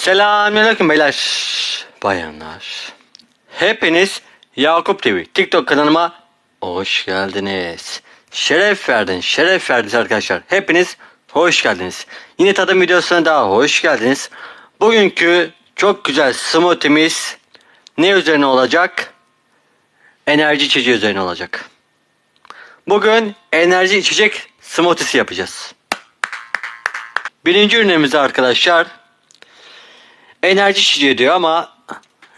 Selamünaleyküm beyler, bayanlar. Hepiniz Yakup TV TikTok kanalıma hoş geldiniz. Şeref verdin, şeref verdiniz arkadaşlar. Hepiniz hoş geldiniz. Yine tadım videosuna daha hoş geldiniz. Bugünkü çok güzel smoothie'miz ne üzerine olacak? Enerji içeceği üzerine olacak. Bugün enerji içecek smoothie'si yapacağız. Birinci ürünümüz arkadaşlar enerji içeceği diyor ama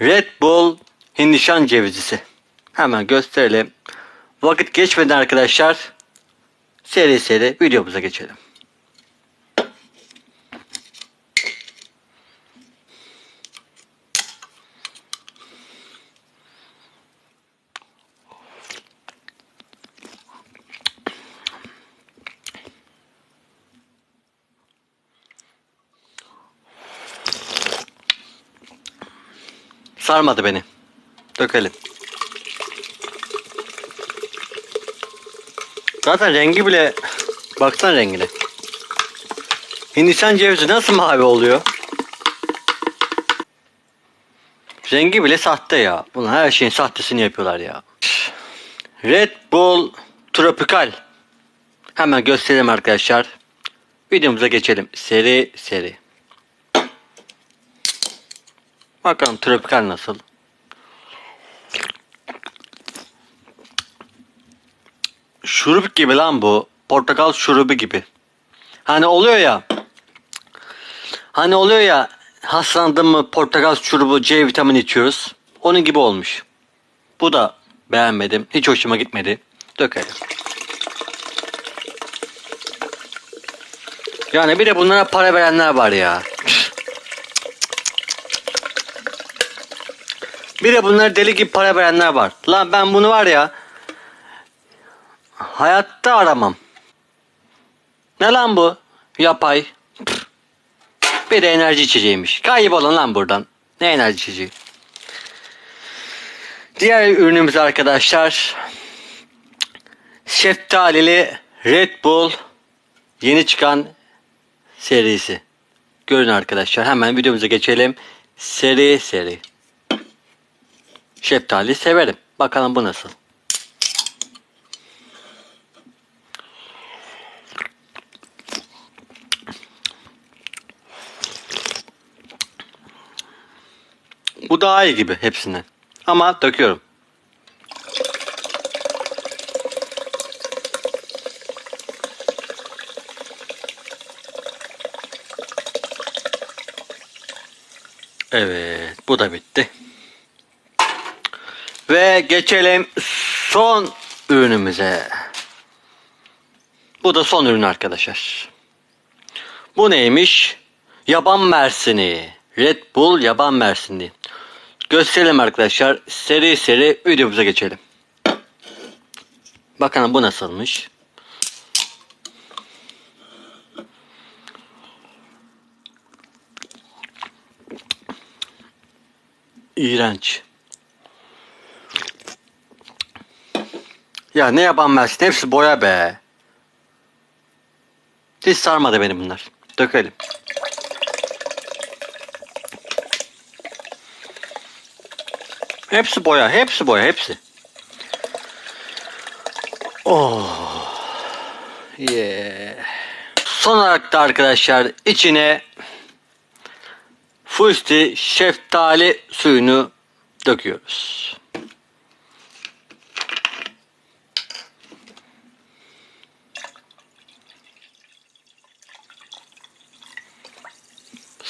Red Bull Hindistan cevizisi. Hemen gösterelim. Vakit geçmeden arkadaşlar seri seri videomuza geçelim. Sarmadı beni. Dökelim. Zaten rengi bile baksana rengine. Hindistan cevizi nasıl mavi oluyor? Rengi bile sahte ya. Bunlar her şeyin sahtesini yapıyorlar ya. Red Bull Tropical. Hemen gösterelim arkadaşlar. Videomuza geçelim. Seri seri. Bakalım tropikal nasıl? Şurup gibi lan bu. Portakal şurubu gibi. Hani oluyor ya. Hani oluyor ya hastalandın mı portakal şurubu C vitamini içiyoruz. Onun gibi olmuş. Bu da beğenmedim. Hiç hoşuma gitmedi. Dökelim. Yani bir de bunlara para verenler var ya. Bir de bunlara deli gibi para verenler var. Lan ben bunu var ya hayatta aramam. Ne lan bu? Yapay. Bir de enerji içeceğiymiş. Kaybolun lan buradan. Ne enerji içeceği? Diğer ürünümüz arkadaşlar şeftalili Red Bull yeni çıkan serisi. Görün arkadaşlar hemen videomuza geçelim. Seri seri. Şeftali severim. Bakalım bu nasıl. Bu daha iyi gibi hepsinden. Ama döküyorum. Evet, bu da bitti. Ve geçelim son ürünümüze. Bu da son ürün arkadaşlar. Bu neymiş? Yaban mersini. Red Bull yaban mersini. Gösterelim arkadaşlar. Seri seri videomuza geçelim. Bakalım bu nasılmış. İğrenç. Ya ne yaban mersin hepsi boya be. Hiç sarmadı beni bunlar. Dökelim. Hepsi boya, hepsi boya, hepsi. Oh. Yeah. Son olarak da arkadaşlar içine fusti şeftali suyunu döküyoruz.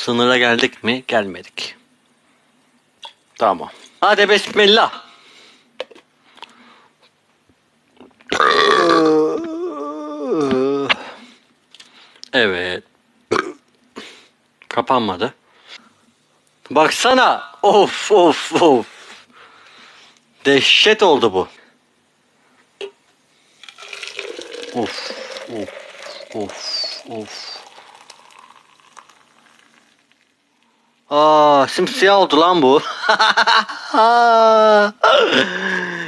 Sınıra geldik mi? Gelmedik. Tamam. Hadi bismillah. Evet. Kapanmadı. Baksana. Of of of. Dehşet oldu bu. Of of of of. Aa simsiyah oldu lan bu.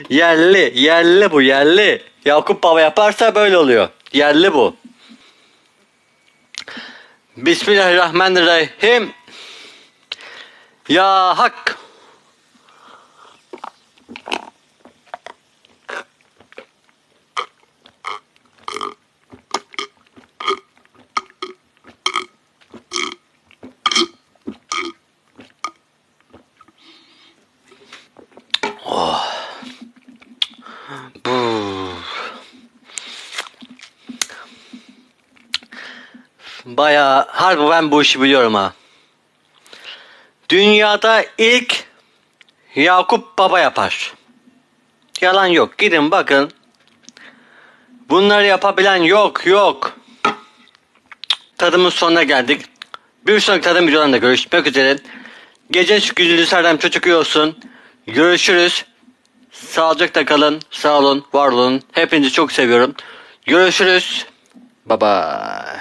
yerli, yerli bu yerli. Yakup Baba yaparsa böyle oluyor. Yerli bu. Bismillahirrahmanirrahim. Ya hak. Bayağı harbi ben bu işi biliyorum ha. Dünyada ilk Yakup Baba yapar. Yalan yok. Gidin bakın. Bunları yapabilen yok yok. Tadımın sonuna geldik. Bir sonraki tadım videolarında görüşmek üzere. Gece gündüz Erdem çocuk olsun. Görüşürüz. Sağlıcakla kalın. Sağ olun. Var olun. Hepinizi çok seviyorum. Görüşürüz. Bye bye.